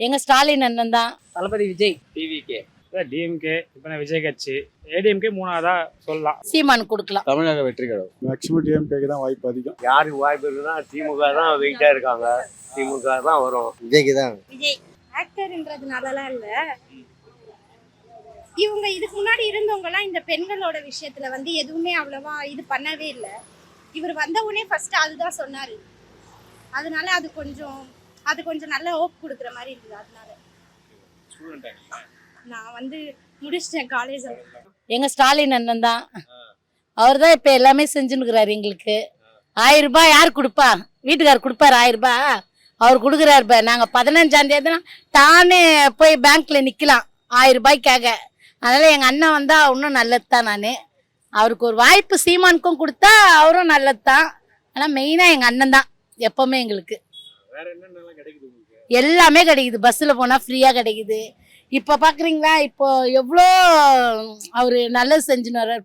எங்க ஸ்டாலின் அண்ணன் தான். தளபதி விஜய். டிவிகே டிஎம்கே இப்போ நான் விஜய் கட்சி. ஏடிஎம்கே மூணாவதா சொல்லலாம். சீமான் கொடுக்கலாம். தமிழக வெற்றி கழகம் மேக்ஸிமம் டிஎம்கேக்கு தான் வாய்ப்பு அதிகம். யாருக்கு வாய்ப்பு இருக்குன்னா திமுக தான் வெயிட்டா இருக்காங்க. திமுக தான் வரும். விஜய்க்கு தான். விஜய் ஆக்டர்ன்றதுனாலலாம் இல்ல. இவங்க இதுக்கு முன்னாடி இருந்தவங்க எல்லாம் இந்த பெண்களோட விஷயத்துல வந்து எதுவுமே அவ்வளவா இது பண்ணவே இல்ல. இவர் வந்த உடனே ஃபர்ஸ்ட் அதுதான் சொன்னாரு. அதனால அது கொஞ்சம் அது கொஞ்சம் நல்ல ஹோப் கொடுக்குற மாதிரி இருந்தது அதனால. நான் வந்து முடிச்சிட்டேன் காலேஜ் எங்க ஸ்டாலின் அண்ணன் தான். அவர் தான் இப்ப எல்லாமே செஞ்சுன்னுக்குறாரு எங்களுக்கு. ஆயிரம் ரூபாய் யார் கொடுப்பா? வீட்டுக்கார் கொடுப்பாரு ஆயிரம் ரூபாய். அவர் கொடுக்குறாரு பா நாங்க பதினஞ்சாம் தேதி தானே போய் பேங்க்ல நிக்கலாம் ஆயிரம் ரூபாய்க்காக. அதனால எங்க அண்ணன் வந்தா இன்னும் நல்லது தான் நானு. அவருக்கு ஒரு வாய்ப்பு சீமானுக்கும் கொடுத்தா அவரும் நல்லது தான். ஆனா மெயினா எங்க அண்ணன் தான் எப்பவுமே எங்களுக்கு. எல்லாமே கிடைக்குது. பஸ்ஸில் போனால் ஃப்ரீயாக கிடைக்குது. இப்போ பார்க்குறீங்களா இப்போ எவ்வளோ அவர் நல்லது செஞ்சுன்னு வர்றார்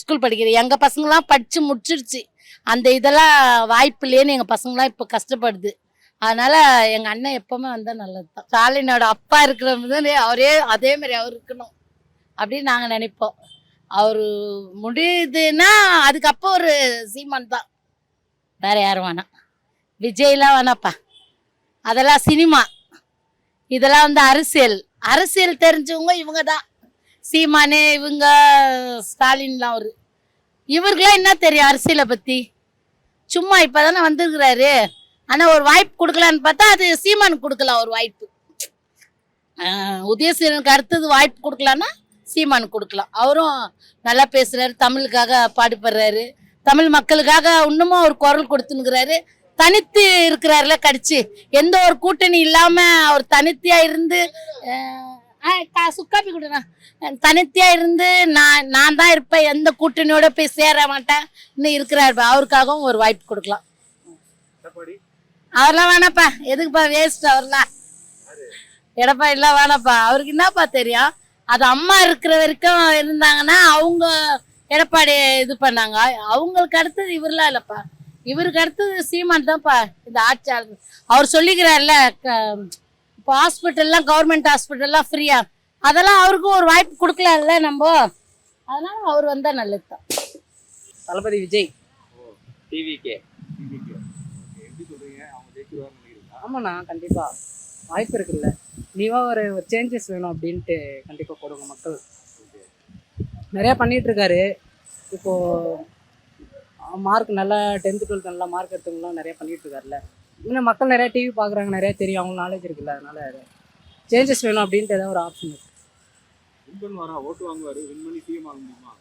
ஸ்கூல் படிக்கிற எங்கள் பசங்களாம் படித்து முடிச்சிருச்சு. அந்த இதெல்லாம் வாய்ப்பு இல்லையேன்னு எங்கள் பசங்களாம் இப்போ கஷ்டப்படுது. அதனால் எங்கள் அண்ணன் எப்போவுமே வந்தால் நல்லது தான் ஸ்டாலினோட அப்பா இருக்கிறவங்க அவரே அதே மாதிரி அவர் இருக்கணும் அப்படின்னு நாங்கள் நினைப்போம். அவர் முடியுதுன்னா அதுக்கப்புறம் ஒரு சீமான் தான். வேற யாரும் வேணாம். விஜய்லாம் வேணாப்பா. அதெல்லாம் சினிமா. இதெல்லாம் வந்து அரசியல். அரசியல் தெரிஞ்சவங்க இவங்க தான் சீமானே இவங்க ஸ்டாலின்லாம் அவர். இவருக்கெல்லாம் என்ன தெரியும் அரசியலை பற்றி சும்மா இப்பதானே வந்துருக்கிறாரு. ஆனால் ஒரு வாய்ப்பு கொடுக்கலான்னு பார்த்தா அது சீமானுக்கு கொடுக்கலாம் ஒரு வாய்ப்பு. உதயசீரனுக்கு அடுத்தது வாய்ப்பு கொடுக்கலான்னா சீமானுக்கு கொடுக்கலாம். அவரும் நல்லா பேசுகிறாரு தமிழுக்காக பாடுபடுறாரு. தமிழ் மக்களுக்காக இன்னமும் ஒரு குரல் கொடுத்துனுக்குறாரு தனித்து இருக்கிறாருல கடிச்சு. எந்த ஒரு கூட்டணி இல்லாம அவர் தனித்தியா இருந்து சுக்காப்பி கொடுண்ணா தனித்தியா இருந்து நான் நான் தான் இருப்பேன். எந்த கூட்டணியோட போய் சேர மாட்டேன். இன்னும் இருக்கிறாரு. அவருக்காகவும் ஒரு வாய்ப்பு கொடுக்கலாம். அவர்லாம் வேணாப்பா. எதுக்குப்பா வேஸ்ட் அவர்லாம்? எடப்பாடிலாம் வேணாப்பா. அவருக்கு என்னப்பா தெரியும்? அது அம்மா இருக்கிற வரைக்கும் இருந்தாங்கன்னா அவங்க எடப்பாடி இது பண்ணாங்க. அவங்களுக்கு அடுத்தது இவர்லாம் இல்லைப்பா. இவருக்கு அடுத்தது சீமான் தான்ப்பா இந்த ஆட்சியாளர். அவர் சொல்லிக்கிறார்ல க- இப்போ ஹாஸ்பிட்டல்லாம் கவர்மெண்ட் ஹாஸ்பிட்டல்லாம் ஃப்ரீயா அதெல்லாம் அவருக்கும் ஒரு வாய்ப்பு கொடுக்கலாம்ல நம்ம? அதனால அவர் வந்தா நல்லது தான். தளபதி விஜய். டிவிகே எப்படி சொல்றீங்க? அவங்க ஜெயிச்சிருவாங்க நினைக்கிறீங்களா? ஆமாண்ணா கண்டிப்பா. வாய்ப்பு இருக்குல்ல. நீவா ஒரு சேஞ்சஸ் வேணும் அப்படின்ட்டு கண்டிப்பா போடுங்க மக்கள். நிறைய பண்ணிட்டு இருக்காரு. இப்போ மார்க் நல்லா டென்த்து டுவெல்த் நல்லா மார்க் எடுத்தவங்களாம் நிறைய பண்ணிட்டு இருக்காருல்ல. இன்னும் மக்கள் நிறைய டிவி பார்க்குறாங்க நிறைய தெரியும் அவங்க நாலேஜ் இருக்குல்ல அதனால சேஞ்சஸ் வேணும் அப்படின்ட்டு ஏதாவது ஒரு ஆப்ஷன் இருக்கு. வின் பண்ணுவாரா ஓட்டு வாங்குவாரு வின் பண்ணி சிஎம் ஆக முடியுமா?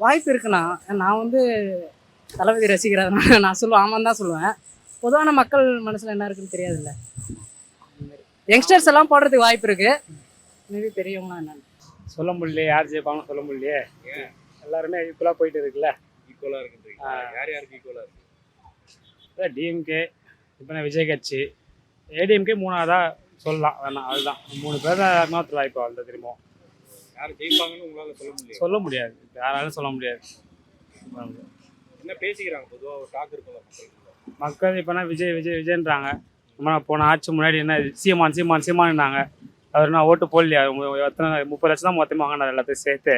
வாய்ப்பு இருக்குண்ணா. நான் வந்து தளபதி ரசிக்கிறதுனால நான் சொல்லுவேன் ஆமாம் தான் சொல்லுவேன். பொதுவான மக்கள் மனசில் என்ன இருக்குன்னு தெரியாதுல்ல. யங்ஸ்டர்ஸ் எல்லாம் போடுறதுக்கு வாய்ப்பு இருக்கு. மேபி பெரியவங்களாம் என்னன்னு. சொல்ல முடியலையே யார் ஜெயிப்பாங்கன்னு சொல்ல முடியலையே. எல்லாருமே ஈக்குவலாக போயிட்டு இருக்குல்ல. ஈக்குவலா இருக்குன்றீங்க. யார் யாருக்கு ஈக்குவலா இருக்கு டிஎம்கே இப்போ நான் விஜய் கட்சி. ஏடிஎம்கே மூணாவதா சொல்லலாம். வேணாம் அதுதான். மூணு பேர் தான் இன்னொருத்தர் வாய்ப்பு அவ்வளோ திரும்பவும் யார் ஜெயிப்பாங்கன்னு உங்களால சொல்ல முடியும் சொல்ல முடியாது. யாராலும் சொல்ல முடியாது. என்ன பேசிக்கிறாங்க பொதுவா? ஒரு டாக் இருக்கும்ல மக்கள் இப்போனா விஜய் விஜய் விஜய்ன்றாங்க. நம்ம போன ஆட்சி முன்னாடி என்ன சீமான் சீமான் சீமான்னாங்க அவர் நான் ஓட்டு போடலையா? எத்தனை முப்பது லட்சம் தான் மொத்தமாக வாங்கினார் எல்லாத்தையும் சேர்த்து.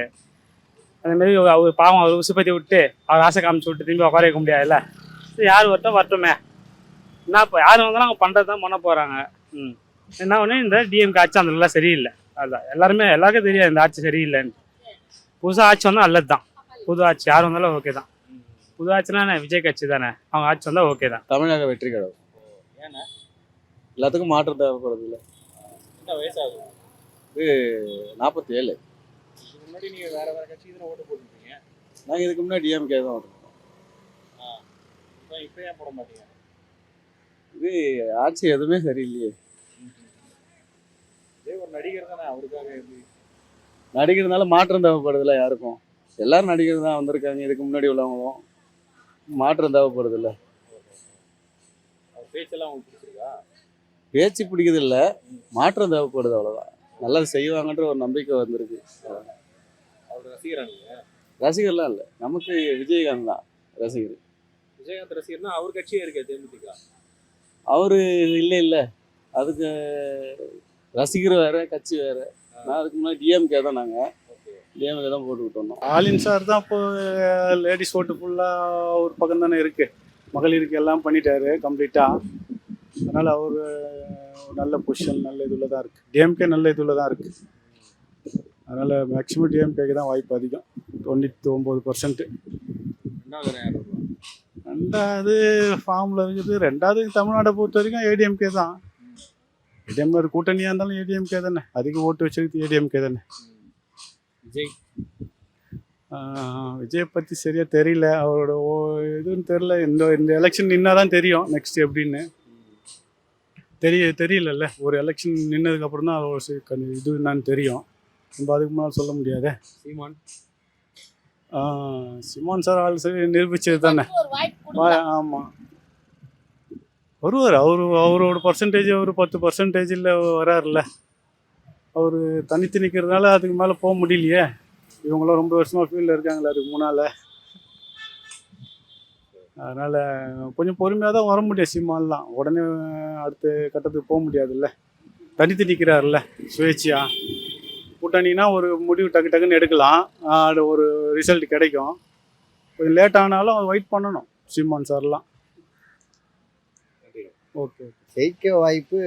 அந்த மாதிரி அவர் பாவம் அவர் உசுப்பத்தி விட்டு அவர் ஆசை காமிச்சு விட்டு திரும்பி உட்கார வைக்க முடியாதுல்ல? சரி யார் வரட்டும் வரட்டுமே. என்ன இப்போ யார் வந்தாலும் அவங்க பண்ணுறது தான் பண்ண போகிறாங்க ம். என்ன ஒன்று இந்த டிஎம்கே ஆட்சி அந்த நல்லா சரியில்லை. அதுதான் எல்லாருமே எல்லாருக்கும் தெரியாது இந்த ஆட்சி சரியில்லைன்னு. புதுசாக ஆட்சி வந்தால் நல்லது தான் புது ஆட்சி யார் வந்தாலும் ஓகே தான். புது ஆட்சினா விஜய் கட்சி தானே. அவங்க ஆட்சி வந்தால் ஓகே தான். தமிழக வெற்றி ஏன்னா எல்லாத்துக்கும் மாற்றம் தேவைப்படுறது இல்லை? என்ன வயசாகும் நாற்பத்தி ஏழு முன்னாடி நீங்க வேற வேற கட்சிக்கு தானே ஓட்டு போட்டுருக்கீங்க. நாங்கள் இதுக்கு முன்னாடி டிஎம்கே தான் ஓட்டுறோம் இப்போ ஏன் போட மாட்டீங்க. இது ஆட்சி எதுவுமே சரியில்லையே. இதே ஒரு நடிகர் தானே அவருக்காக எப்படி? நடிக்கிறதுனால மாற்றம் தேவைப்படுதில்ல யாருக்கும்? எல்லாரும் நடிகர் தான் வந்திருக்காங்க இதுக்கு முன்னாடி உள்ளவங்களும். மாற்றம் தேவைப்படுது இல்லை அவர் பேச்செல்லாம் உங்களுக்கு பிடிச்சிருக்கா? பேச்சு பிடிக்குது இல்லை மாற்றம் தேவைப்படுது அவ்வளோதான் நல்லது செய்வாங்கன்ற ஒரு நம்பிக்கை வந்திருக்கு. அவர் ரசிகரா நீங்க? ரசிகர்லாம் இல்லை. நமக்கு விஜயகாந்த் தான் ரசிகர். விஜயகாந்த் ரசிகர்னா அவர் கட்சியே இருக்கே தேமுதிக? அவரு இல்லை இல்லை. அதுக்கு ரசிகர் வேற கட்சி வேற. நான் அதுக்கு முன்னாடி டிஎம்கே தான் நாங்கள் டிஎம்கே தான் போட்டுக்கிட்டு வந்தோம் ஆலின் சார் தான் இப்போ லேடிஸ் ஓட்டு ஃபுல்லாக ஒரு பக்கம் தானே இருக்கு. மகளிருக்கு எல்லாம் பண்ணிட்டாரு கம்ப்ளீட்டாக அதனால் அவர் நல்ல பொசிஷன் நல்ல இதில் தான் இருக்குது டிஎம்கே நல்ல இதில் தான் இருக்குது அதனால் மேக்ஸிமம் டிஎம்கேக்கு தான் வாய்ப்பு அதிகம். தொண்ணூற்றி ஒம்பது பர்சன்ட் ரெண்டாவது ஃபார்மில் இருக்குது. ரெண்டாவது தமிழ்நாடை பொறுத்த வரைக்கும் ஏடிஎம்கே தான். ஏடிஎம் ஒரு கூட்டணியாக இருந்தாலும் ஏடிஎம்கே தானே. அதிக ஓட்டு வச்சிருக்கு ஏடிஎம்கே தானே. விஜய். விஜய் பற்றி சரியாக தெரியல. அவரோட ஓ இதுன்னு தெரில இந்த இந்த எலெக்ஷன் நின்னா தான் தெரியும் நெக்ஸ்ட் எப்படின்னு. தெரிய தெரியலல்ல. ஒரு எலெக்ஷன் நின்னதுக்கப்புறம் தான் அவர் சி- கண் இது என்னன்னு தெரியும். நம்ம அதுக்கு முன்னால் சொல்ல முடியாதே. சீமான். சிமான் சார் சரி நிரூபிச்சது தானே. ஆமாம் வருவார் அவர் அவரோட பர்சன்டேஜ் ஒரு பத்து பர்சன்டேஜில் வராருல்ல. அவர் தனித்து நிற்கிறதுனால அதுக்கு மேலே போக முடியலையே. இவங்களாம் ரொம்ப வருஷமாக ஃபீல்டில் இருக்காங்களே அதுக்கு முன்னால். அதனால் கொஞ்சம் பொறுமையாக தான் வர முடியும் சீமான்லாம். உடனே அடுத்த கட்டத்துக்கு போக முடியாதுல்ல. தனித்து நிற்கிறாருல்ல சுயேட்சையா. கூட்டணினா ஒரு முடிவு டக்கு டக்குன்னு எடுக்கலாம். அது ஒரு ரிசல்ட் கிடைக்கும். கொஞ்சம் லேட் ஆனாலும் வெயிட் பண்ணணும். சீமான் சார்லாம் ஓகே ஜெயிக்க வாய்ப்பு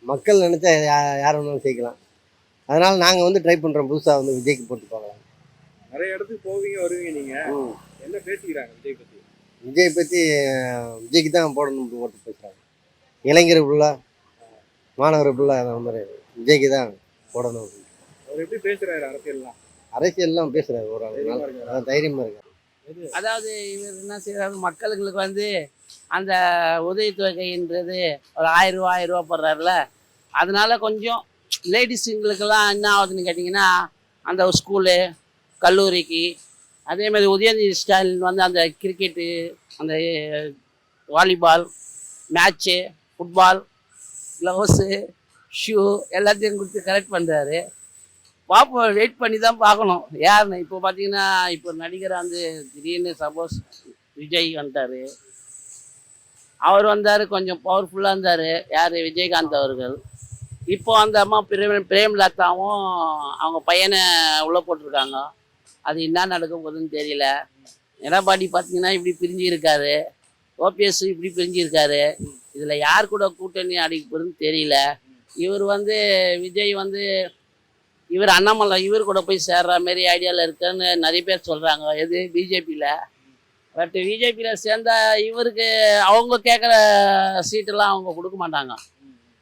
மக்கள் நினச்சா யா- யார் வேணாலும் ஜெயிக்கலாம். அதனால் நாங்கள் வந்து ட்ரை பண்ணுறோம் புதுசாக வந்து விஜய்க்கு போட்டு பார்க்கலாம் நிறைய இடத்துக்கு போவீங்க வருவீங்க நீங்க. ம். என்ன பேசிக்கிறாங்க விஜய் பத்தி? விஜய் பற்றி விஜய்க்கு தான் போடணும் ஓட்டு பேசுகிறாங்க இளைஞர் ஃபுல்லாக மாணவர் ஃபுல்லாக அந்த மாதிரி. விஜய்க்கு தான் போடணும் அப்படின்னு. அவர் எப்படி பேசுறாரு அரசியல்லாம்? அரசியல்லாம் பேசுகிறாரு ஒரு ஆள். நல்லா தைரியமாக இருக்காரு? அதாவது இவர் என்ன செய்யறாரு மக்களுங்களுக்கு வந்து அந்த உதவித்தொகைன்றது ஒரு ஆயிரம் ரூபா ஆயிரம் ரூபா போடுறாருல. அதனால கொஞ்சம் லேடிஸுங்களுக்கெல்லாம் என்ன ஆகுதுன்னு கேட்டிங்கன்னா அந்த ஸ்கூலு கல்லூரிக்கு அதே மாதிரி உதயநிதி ஸ்டாலின் வந்து அந்த கிரிக்கெட்டு அந்த volleyball match football gloves shoe எல்லாத்தையும் கொடுத்து கரெக்ட் பண்ணுறாரு பார்ப்போம் வெயிட் பண்ணி தான் பார்க்கணும் யாருன்னு இப்போ பார்த்தீங்கன்னா இப்போ நடிகர் வந்து திடீர்னு சப்போஸ் விஜய் வந்துட்டார். அவர் வந்தார் கொஞ்சம் பவர்ஃபுல்லாக இருந்தார். யார்? விஜயகாந்த் அவர்கள். இப்போ அந்த அம்மா பிரேம் பிரேம்லதாவும் அவங்க பையனை உள்ளே போட்டிருக்காங்க. அது என்ன நடக்க போகுதுன்னு தெரியல. எடப்பாடி பார்த்தீங்கன்னா இப்படி பிரிஞ்சு இருக்காரு. ஓபிஎஸ் இப்படி பிரிஞ்சு இருக்காரு. இதில் யார் கூட கூட்டணி அடிக்க போகுதுன்னு தெரியல. இவர் வந்து விஜய் வந்து இவர் அண்ணாமலை இவர் கூட போய் சேர்ற மாரி ஐடியாவில் இருக்குன்னு நிறைய பேர் சொல்கிறாங்க எது? பிஜேபியில் பட் பிஜேபியில் சேர்ந்தா இவருக்கு அவங்க கேட்குற சீட்டெல்லாம் அவங்க கொடுக்க மாட்டாங்க.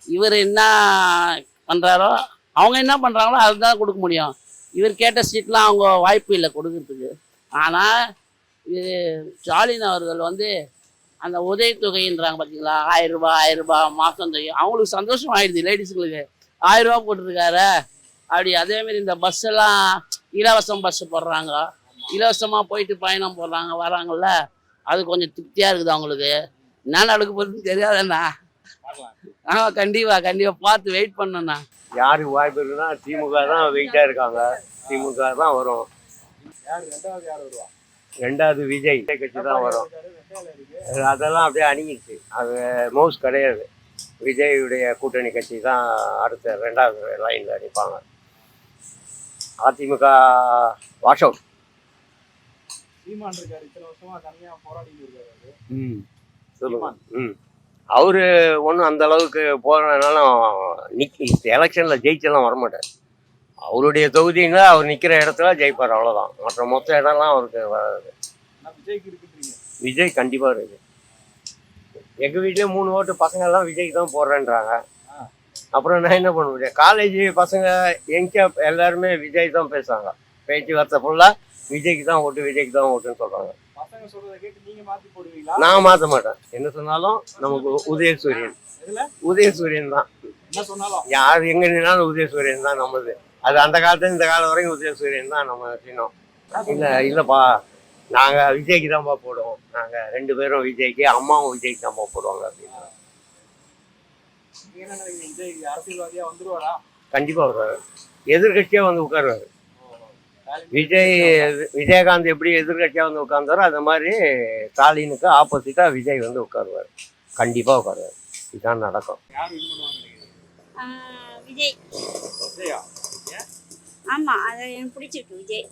இவர் என்ன பண்ணுறாரோ அவங்க என்ன பண்ணுறாங்களோ அதுதான் கொடுக்க முடியும். இவர் கேட்ட சீட்லாம் அவங்க வாய்ப்பு இல்லை கொடுக்கறதுக்கு. ஆனால் இது ஸ்டாலின் அவர்கள் வந்து அந்த உதவித்தொகைன்றாங்க பார்த்தீங்களா ஆயிரம் ரூபாய் ஆயிரம் ரூபாய் மாதம் தொகை. அவங்களுக்கு சந்தோஷம் ஆயிடுது லேடிஸுங்களுக்கு ஆயிரம் ரூபா போட்டிருக்காரு. அப்படி அதே மாதிரி இந்த பஸ் எல்லாம் இலவசம் பஸ் போடுறாங்க. இலவசமா போயிட்டு பயணம் போடுறாங்க வராங்கல்ல. அது கொஞ்சம் திருப்தியா இருக்குது அவங்களுக்கு. என்ன நடக்க போகுதுன்னு தெரியாதுண்ணா. ஆ கண்டிப்பா கண்டிப்பா. பார்த்து வெயிட் பண்ணண்ணா. யாருக்கு வாய்ப்பு இருக்குன்னா திமுக தான் வெயிட்டாக இருக்காங்க. திமுக தான் வரும். ரெண்டாவது விஜய். கட்சி தான் வரும். அதெல்லாம் அப்படியே அணுகிடுச்சு. அது மவுஸ் கிடையாது. விஜயுடைய கூட்டணி கட்சி தான் அடுத்த ரெண்டாவது லைனில் அடிப்பாங்க அதிமுக வாஷ் அவுட். சீமான் இருக்காரு இத்தனை வருஷமா தனியா போராடிட்டு இருக்காரு அவரு. ம். சொல்லுங்க ம். அவரு ஒன்றும் அந்த அளவுக்கு போகிறனாலும் நிக் எலெக்ஷனில் ஜெயிச்செல்லாம் வரமாட்டார். அவருடைய தொகுதின்னா அவர் நிற்கிற இடத்துல ஜெயிப்பார் அவ்வளோதான் மற்ற மொத்த இடம்லாம் அவருக்கு வராது. விஜய் கண்டிப்பாக இருக்கு. எங்கள் வீட்லேயே மூணு ஓட்டு பசங்க எல்லாம் விஜய்க்கு தான் போடுறேன்றாங்க. அப்புறம் நான் என்ன பண்ண முடியும்? காலேஜ் பசங்க எங்க எல்லாருமே விஜய் தான் பேசுவாங்க பேச்சுவார்த்தை ஃபுல்லாக விஜய்க்கு தான் ஓட்டு விஜய்க்கு தான் ஓட்டுன்னு சொல்கிறாங்க நான் மாற்ற மாட்டேன். என்ன சொன்னாலும் நமக்கு உதயசூரியன்? உதயசூரியன் தான். யார் எங்க நின்னாலும் உதயசூரியன் தான் நம்மது அது அந்த காலத்துல இந்த காலம் வரைக்கும் உதயசூரியன் தான் நம்ம சின்னம். இல்ல இல்லப்பா. நாங்க விஜய்க்கு தான்ப்பா போடுவோம். நாங்க ரெண்டு பேரும் விஜய்க்கு அம்மாவும் விஜய்க்கு தான்ப்பா போடுவாங்க அப்படின்னு நீங்க என்ன நினைக்கிறீங்க விஜய் அரசியல்வாதியா வந்துருவாரா? கண்டிப்பா வருவாரு. எதிர்கட்சியா வந்து உட்காருவாரு. விஜய் விஜயகாந்த் எப்படி எதிர்கட்சியா வந்து உட்கார்ந்தாரோ அந்த மாதிரி ஸ்டாலினுக்கு ஆப்போசிட்டா விஜய் வந்து உட்காருவார். கண்டிப்பா உட்காருவார். இதுதான் நடக்கும். விஜய். ஆமாம் அது எனக்கு பிடிச்சிருக்கு விஜய்.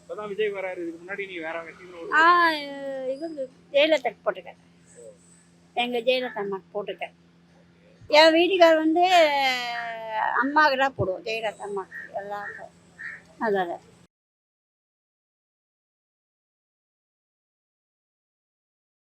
இப்பதான் விஜய் வராரு. இதுக்கு முன்னாடி நீ வேற இவங்க ஜெயலலிதா போட்டிருக்கேன் எங்கள் ஜெயலலிதா அம்மா போட்டிருக்கேன். என் வீட்டுக்கார் வந்து அம்மாவுக்கு தான் போடுவோம் ஜெயலலிதா அம்மாவுக்கு எல்லாருக்கும். அதான்